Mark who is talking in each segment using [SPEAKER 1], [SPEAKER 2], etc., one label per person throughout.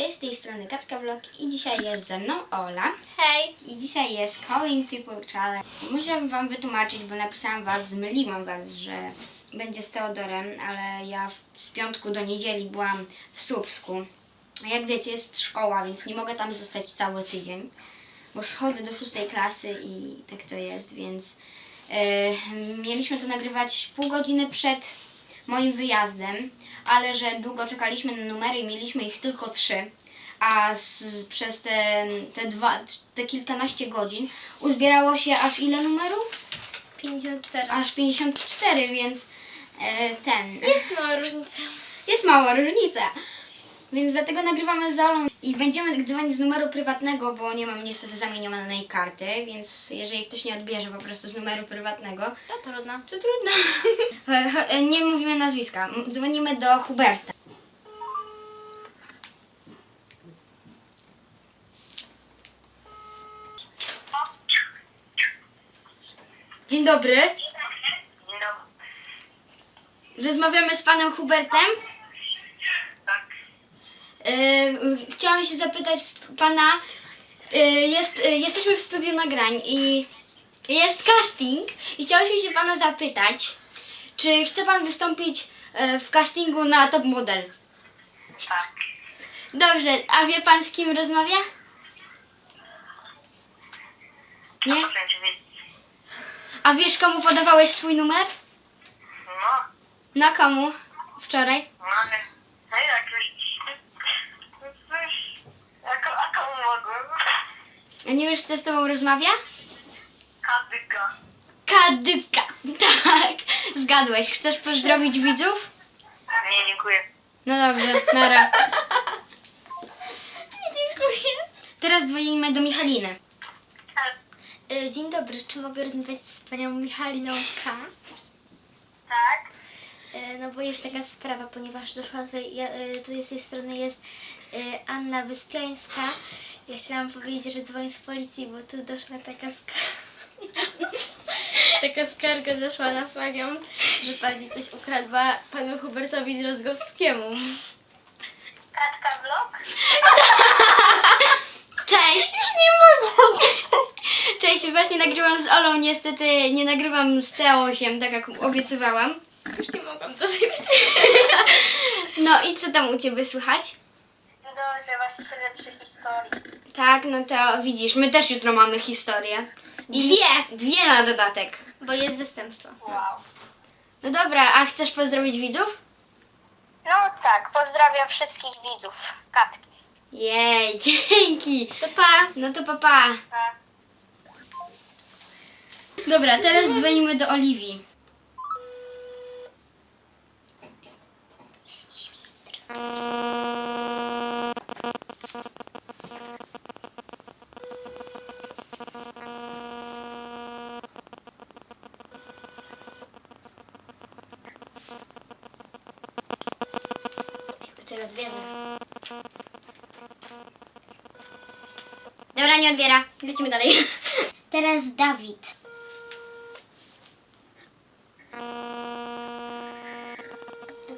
[SPEAKER 1] Cześć, z tej strony Katka Vlog i dzisiaj jest ze mną Ola.
[SPEAKER 2] Hej!
[SPEAKER 1] I dzisiaj jest Calling People Challenge. Muszę wam wytłumaczyć, bo napisałam was, zmyliłam was, że będzie z Teodorem, ale ja w, z piątku do niedzieli byłam w Słupsku. Jak wiecie, jest szkoła, więc nie mogę tam zostać cały tydzień, bo chodzę do szóstej klasy i tak to jest, więc e, mieliśmy to nagrywać pół godziny przed moim wyjazdem, ale że długo czekaliśmy na numery i mieliśmy ich tylko trzy, a z, przez te, te, dwa, te kilkanaście godzin uzbierało się aż ile numerów?
[SPEAKER 2] 54.
[SPEAKER 1] Aż 54, więc e, ten.
[SPEAKER 2] Jest mała różnica.
[SPEAKER 1] Jest mała różnica. Więc dlatego nagrywamy z Olą i będziemy dzwonić z numeru prywatnego, bo nie mam niestety zamienionej karty, więc jeżeli ktoś nie odbierze po prostu z numeru prywatnego,
[SPEAKER 2] To trudno.
[SPEAKER 1] to trudno. E, e, nie mówimy nazwiska. Dzwonimy do Huberta. Dzień dobry. Rozmawiamy z panem Hubertem. Chciałam się zapytać pana. E, jest, e, jesteśmy w studiu nagrań i jest casting i chciałyśmy się pana zapytać, czy chce pan wystąpić e, w castingu na top model?
[SPEAKER 3] Tak.
[SPEAKER 1] Dobrze, a wie pan z kim rozmawia? Nie? A wiesz komu podawałeś swój numer?
[SPEAKER 3] No,
[SPEAKER 1] Na komu? Wczoraj?
[SPEAKER 3] no ale... No jakoś... Coś... Jako, a komu mogłem?
[SPEAKER 1] A nie wiesz kto z tobą rozmawia?
[SPEAKER 3] Kadyka.
[SPEAKER 1] Kadyka! Tak, zgadłeś. Chcesz pozdrowić widzów?
[SPEAKER 3] Nie, dziękuję.
[SPEAKER 1] No dobrze, nara.
[SPEAKER 2] Nie, dziękuję.
[SPEAKER 1] Teraz dzwonimy do Michaliny.
[SPEAKER 2] E, Dzień dobry, czy mogę rozmawiać z panią Michaliną K?
[SPEAKER 3] Tak?
[SPEAKER 2] E, No bo jest taka sprawa, ponieważ doszła tutaj, ja, e, tutaj z tej strony jest Anna Wyspiańska. Ja chciałam powiedzieć, że dzwonię z policji, bo tu doszła taka skarga. taka skarga doszła na panią, że pani coś ukradła panu Hubertowi Drozgowskiemu.
[SPEAKER 3] Katka vlog?
[SPEAKER 1] Cześć! Już nie mogę. Cześć, właśnie nagrywam z Olą, niestety nie nagrywam z Teosiem, tak jak obiecywałam.
[SPEAKER 2] Już nie mogłam dłużej
[SPEAKER 1] No i co tam u Ciebie słychać?
[SPEAKER 3] Dobrze, właśnie siedzę przy historii.
[SPEAKER 1] Tak, no to widzisz, my też jutro mamy historię. I dwie! Dwie na dodatek.
[SPEAKER 2] Bo jest zastępstwo.
[SPEAKER 3] Wow.
[SPEAKER 1] No dobra, a chcesz pozdrowić widzów?
[SPEAKER 3] No tak, pozdrawiam wszystkich widzów. Katki.
[SPEAKER 1] Jej, dzięki!
[SPEAKER 2] To pa!
[SPEAKER 1] No to papa.
[SPEAKER 3] Pa.
[SPEAKER 1] Dobra, teraz dzwonimy do Oliwii. Czekaj, nie odbiera. Lecimy dalej. Teraz Dawid.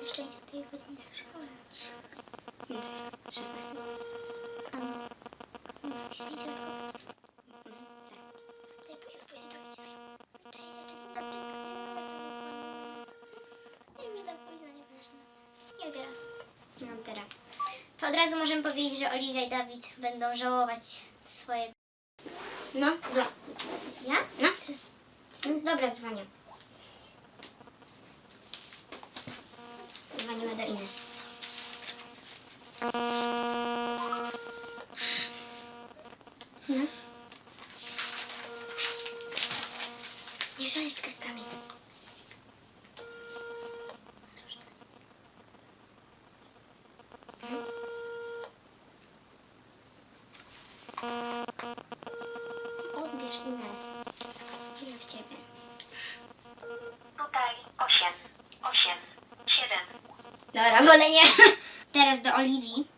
[SPEAKER 2] Idzie tej godziny szkolać.
[SPEAKER 1] No coś, 16.
[SPEAKER 2] Tam. Więc idzie tylko. Tej później odpowiedzi trochę ci zajmę. Cześć, dzień dobry. Nie wiem, że za późno, nieważne. Nie odbiera.
[SPEAKER 1] Nie odbiera.
[SPEAKER 2] To od razu możemy powiedzieć, że Oliwia i Dawid będą żałować swoje...
[SPEAKER 1] No, za.
[SPEAKER 2] Ja?
[SPEAKER 1] No.
[SPEAKER 2] Teraz...
[SPEAKER 1] No, Dobra, dzwonię. Dzwonimy do Ines. No.
[SPEAKER 2] Nie szaleść kartkami.
[SPEAKER 1] Odbierz Ines. Wierzę w ciebie.
[SPEAKER 3] Tutaj 8, 8, 7.
[SPEAKER 1] Dobra, wolę nie. Teraz do Oliwii.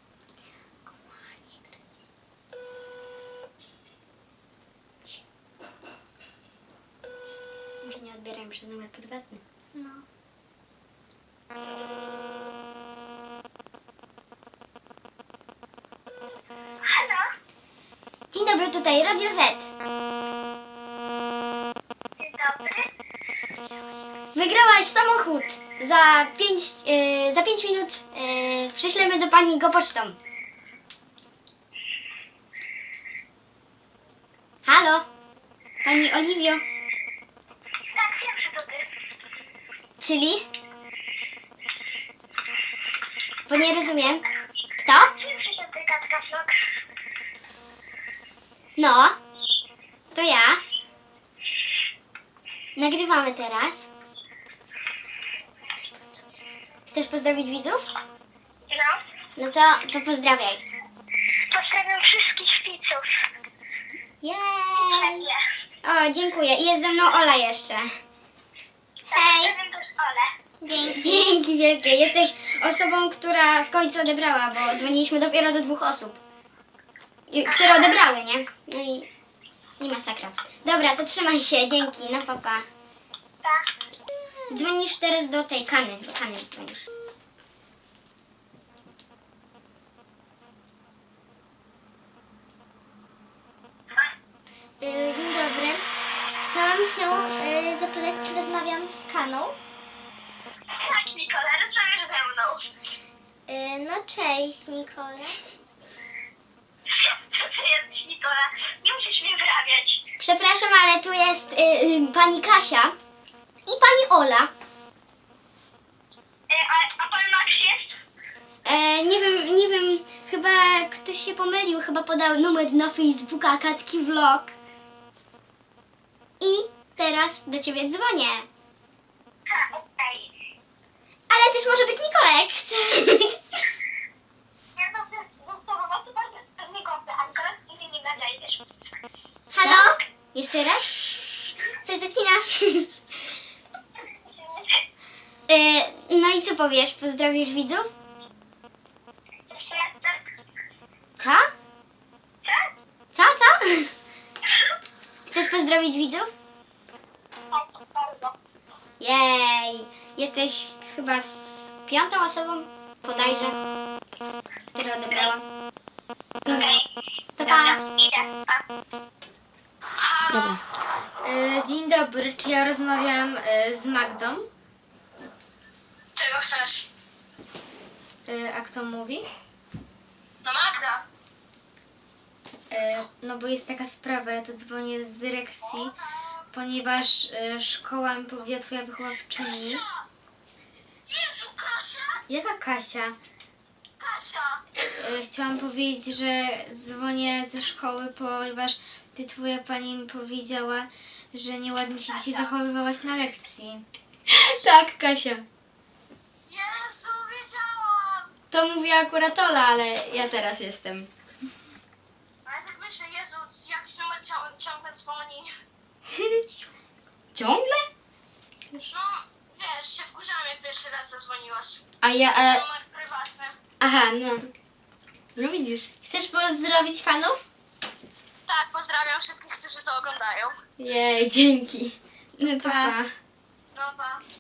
[SPEAKER 1] Może nie odbieram przez numer prywatny.
[SPEAKER 2] No.
[SPEAKER 1] tutaj, Radio Z.
[SPEAKER 3] Dzień dobry.
[SPEAKER 1] Wygrałaś samochód. Za 5 za pięć minut yy, przyślemy do pani go pocztą. Halo? Pani Oliwio?
[SPEAKER 3] Tak, wiem, że to ty.
[SPEAKER 1] Czyli? Bo nie rozumiem. Kto?
[SPEAKER 3] Wiem, to ty, Katka Flok.
[SPEAKER 1] No. To ja. Nagrywamy teraz. Chcesz pozdrowić widzów?
[SPEAKER 3] No.
[SPEAKER 1] No to, to pozdrawiaj.
[SPEAKER 3] Pozdrawiam wszystkich widzów.
[SPEAKER 1] Jej! O, dziękuję. I jest ze mną Ola jeszcze. Hej!
[SPEAKER 3] Pozdrawiam też Olę.
[SPEAKER 1] Dzięki. Dzięki wielkie. Jesteś osobą, która w końcu odebrała, bo dzwoniliśmy dopiero do dwóch osób. I- Które odebrały, nie? No i, i masakra. Dobra, to trzymaj się. Dzięki. No papa.
[SPEAKER 3] Tak.
[SPEAKER 1] Dzwonisz teraz do tej Kany. Do Kany dzwonisz.
[SPEAKER 2] Y, Dzień dobry. Chciałam się y, zapytać, czy rozmawiam z Kaną?
[SPEAKER 3] Tak, Nikola, rozmawiasz ze mną.
[SPEAKER 2] Y, No cześć, Nikola.
[SPEAKER 3] Co ty jesteś, Nikola? Nie musisz mnie wyrabiać.
[SPEAKER 1] Przepraszam, ale tu jest y, y, pani Kasia i pani Ola.
[SPEAKER 3] E, a, a pan Max jest?
[SPEAKER 1] E, nie wiem, nie wiem, chyba ktoś się pomylił, chyba podał numer na Facebooka Katki Vlog. I teraz do ciebie dzwonię.
[SPEAKER 3] Ha, okej.
[SPEAKER 1] Ale też może być Nikola, jak chcesz.
[SPEAKER 3] Ja to bardzo pewnie godzę, a nie.
[SPEAKER 1] Halo? Jeszcze raz? Co zacinasz? E, no i co powiesz? Pozdrowisz widzów?
[SPEAKER 3] Tak?
[SPEAKER 1] Co?
[SPEAKER 3] Co?
[SPEAKER 1] Co? Chcesz pozdrowić widzów? Jej! Jesteś chyba z, z piątą osobą, bodajże, która odebrała. Więc to pa! Dobra.
[SPEAKER 2] Y, Dzień dobry, czy ja rozmawiam y, z Magdą?
[SPEAKER 3] Chcesz?
[SPEAKER 2] Y, A kto mówi?
[SPEAKER 3] No Magda.
[SPEAKER 2] Y, No bo jest taka sprawa, ja tu dzwonię z dyrekcji, ponieważ y, szkoła mi powiedziała twoja wychowawczyni.
[SPEAKER 3] Jezu, Kasia?
[SPEAKER 2] Jaka Kasia?
[SPEAKER 3] Kasia.
[SPEAKER 2] Chciałam powiedzieć, że dzwonię ze szkoły, ponieważ ty twoja pani mi powiedziała, że nieładnie się dzisiaj zachowywałaś na lekcji.
[SPEAKER 4] Tak, Kasia. To mówiła akurat Ola, ale ja teraz jestem.
[SPEAKER 3] Ale tak myślę, Jezu, jakiś numer cią- ciągle dzwoni.
[SPEAKER 4] Ciągle?
[SPEAKER 3] No, wiesz, się wkurzałam, jak pierwszy raz zadzwoniłaś.
[SPEAKER 4] A ja... A,
[SPEAKER 3] numer prywatny.
[SPEAKER 4] aha, no. No widzisz.
[SPEAKER 2] Chcesz pozdrowić fanów?
[SPEAKER 3] Tak, pozdrawiam wszystkich, którzy to oglądają.
[SPEAKER 4] Jej, dzięki. No to
[SPEAKER 2] Pa.
[SPEAKER 4] pa.
[SPEAKER 3] No pa.